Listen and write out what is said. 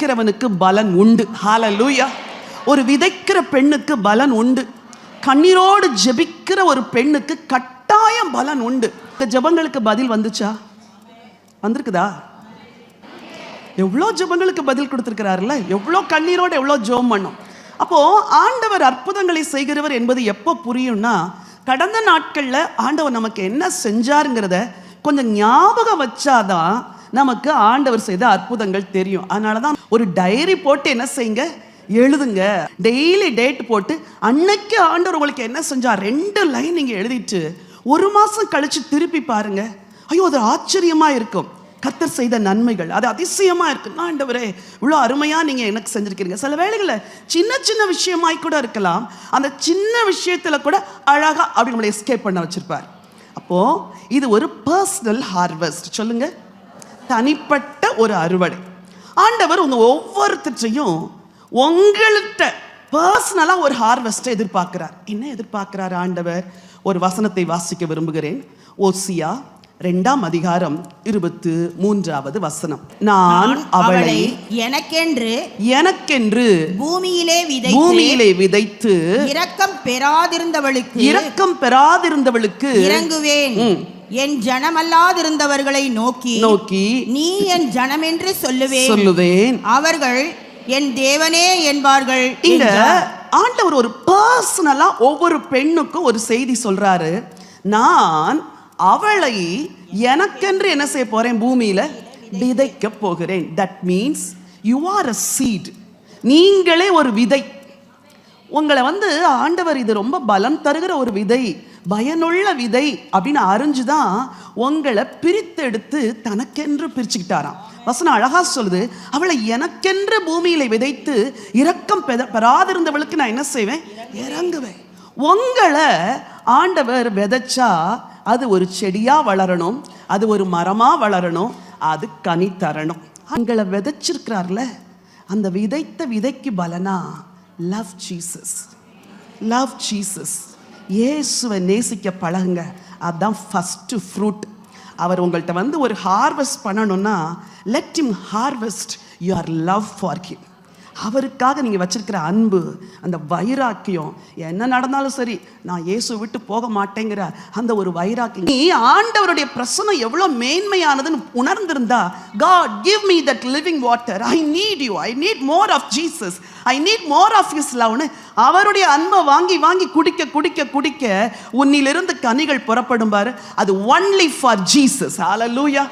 விதைக்கிறவனுக்கு பலன் உண்டு. ஹாலலூயா ஒரு விதைக்கிற பெண்ணுக்கு பலன் உண்டு. கண்ணீரோடு ஜெபிக்கிற ஒரு பெண்ணுக்கு கட்டாயம் பலன் உண்டு. இந்த ஜெபங்களுக்கு பதில் வந்துச்சா? வந்திருக்குதா? எவ்வளோ ஜெபங்களுக்கு பதில் கொடுத்துருக்கிறாருல்ல? எவ்வளோ கண்ணீரோடு எவ்வளோ ஜெபம் பண்ணும். அப்போ ஆண்டவர் அற்புதங்களை செய்கிறவர் என்பது எப்போ புரியும்னா கடந்த நாட்களில் ஆண்டவர் நமக்கு என்ன செஞ்சாருங்கிறத கொஞ்சம் ஞாபகம் வச்சாதான் நமக்கு ஆண்டவர் செய்த அற்புதங்கள் தெரியும். அதனால தான் ஒரு டைரி போட்டு என்ன செய்யுங்க? எழுதுங்க. டெய்லி டேட் போட்டு அன்னைக்கு ஆண்டவர் உங்களுக்கு என்ன செஞ்சா? ரெண்டு லைன் நீங்கள் எழுதிட்டு ஒரு மாசம் கழிச்சு திருப்பி பாருங்க. ஐயோ அது ஆச்சரியமா இருக்கும். கத்தர் செய்த நன்மைகள் அது அதிசயமா இருக்கு ஆண்டவரே இவ்வளோ அருமையா நீங்க எனக்கு செஞ்சுருக்கிறீங்க. சில வேளைகளில் சின்ன சின்ன விஷயமாய் கூட இருக்கலாம். அந்த சின்ன விஷயத்துல கூட அழகா அப்படி நம்மளை எஸ்கேப் பண்ண வச்சுருப்பார். அப்போ இது ஒரு பர்சனல் ஹார்வெஸ்ட் சொல்லுங்க. தனிப்பட்ட ஒரு அறுவடை. ஆண்டவர் உங்க ஒவ்வொருத்தரையும் உங்கள்கிட்ட பர்சனலாக ஒரு ஹார்வெஸ்ட்டை எதிர்பார்க்கிறார். என்ன எதிர்பார்க்கிறார் ஆண்டவர்? ஒரு வசனத்தை வாசிக்க விரும்புகிறேன். ஓசியா ரெண்டாம் அதிகாரம் இருபத்து மூன்றாவது வசனம். நான் அவளை எனக்கென்று எனக்கென்று பூமியிலே விதைத்து பூமியிலே விதைத்து இரக்கம் பெறாதிருந்தவளுக்கு இரக்கம் பெறாதிருந்தவளுக்கு இறங்குவேன். என் ஜனமல்லாதிருந்தவர்களை நோக்கி நோக்கி நீ என் ஜனமென்று சொல்லுவேன். சொல்லுவேன். அவர்கள் என் தேவனே என்பார்கள் இங்க. ஆண்டவர் ஒரு பர்சனலா ஒவ்வொரு பெண்ணுக்கும் ஒரு செய்தி சொல்றாரு. நான் அவளை எனக்கென்று என்ன செய்ய போறேன் பூமியில? விதைக்க போகிறேன். That means you are a seed நீங்களே ஒரு விதை. உங்களை வந்து ஆண்டவர் இது ரொம்ப பலம் தருகிற ஒரு விதை பயனுள்ள விதை அப்படின்னு அறிஞ்சுதான் உங்களை பிரித்தெடுத்து தனக்கென்று பிரிச்சுக்கிட்டாராம். வசனம் அழகா சொல்லுது அவளை எனக்கென்று பூமியில விதைத்து இரக்கம் பெறாதிருந்தவளுக்கு நான் என்ன செய்வேன்? இறங்குவேன். உங்களை ஆண்டவர் விதைச்சா அது ஒரு செடியா வளரணும் அது ஒரு மரமா வளரணும் அது கனி தரணும். உங்களை விதைச்சிருக்கிறார்ல அந்த விதைத்த விதைக்கு பலனா? லவ் ஜீசஸ் லவ் ஜீசஸ் இயேசுவை நேசிக்க பழகுங்க. அதுதான் ஃபஸ்ட்டு ஃப்ரூட் அவர் உங்கள்கிட்ட வந்து ஒரு ஹார்வெஸ்ட் பண்ணணும்னா let him harvest your love for him அவருக்காக நீங்கள் வச்சிருக்கிற அன்பு அந்த வைராக்கியம் என்ன நடந்தாலும் சரி நான் இயேசு விட்டு போக மாட்டேங்கிற அந்த ஒரு வைராக்கியம். நீ ஆண்டவருடைய பிரசனம் எவ்வளோ மேன்மையானதுன்னு உணர்ந்திருந்தா God give me that living water I need you I need more of Jesus I need more of is லவ்னு அவருடைய அன்பை வாங்கி வாங்கி குடிக்க குடிக்க குடிக்க உன்னிலிருந்து கனிகள் புறப்படும் பாரு. அது ஒன்லி ஃபார் ஜீசஸ் ஹalleluya